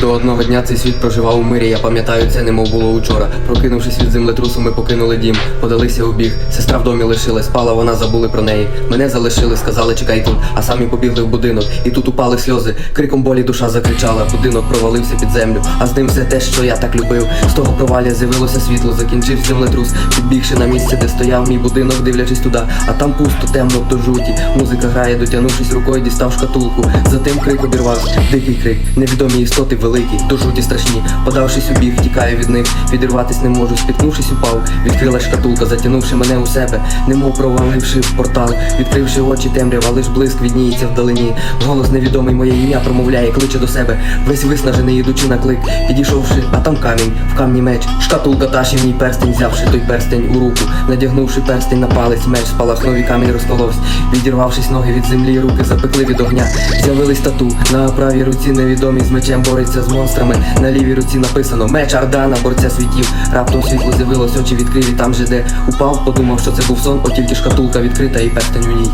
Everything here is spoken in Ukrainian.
До одного дня цей світ проживав у мирі. Я пам'ятаю, це немов було учора. Прокинувшись від землетрусу, ми покинули дім, подалися у біг. Сестра в домі лишилась, спала вона, забули про неї. Мене залишили, сказали, чекай тут, а самі побігли в будинок. І тут упали сльози. Криком болі душа закричала. Будинок провалився під землю, а з ним все те, що я так любив. З того провалля з'явилося світло, закінчив землетрус, підбігши на місце, де стояв мій будинок, дивлячись туди, а там пусто, темно до жуті. Музика грає, дотягнувшись рукою, дістав шкатулку. Затим крик обірвався, дикий крик, невідомі істоти великі, до жуті страшні. Подавшись у біг, тікаю від них, відірватись не можу, спіткнувшись, упав. Відкрила шкатулка, затягнувши мене у себе, немов проваливши в портал, відкривши очі темрява, лиш блиск відніється вдалині. Голос невідомий моє ім'я промовляє, кличе до себе, весь виснажений, ідучи на клик, підійшовши, а там камінь, в камні меч, шкатулка таші в ній перстень, взявши той перстень у руку, надягнувши перстень на палець, меч спалахнув і камінь розколовся, відірвавшись ноги від землі, руки запекли від огня. З'явились тату. На правій руці невідомий з мечем бореться з монстрами. На лівій руці написано меч Ардана, борця світів. Раптом світло з'явилось, очі відкрили там же, де упав, подумав, що це був сон, от тільки шкатулка відкрита і перстень у ній.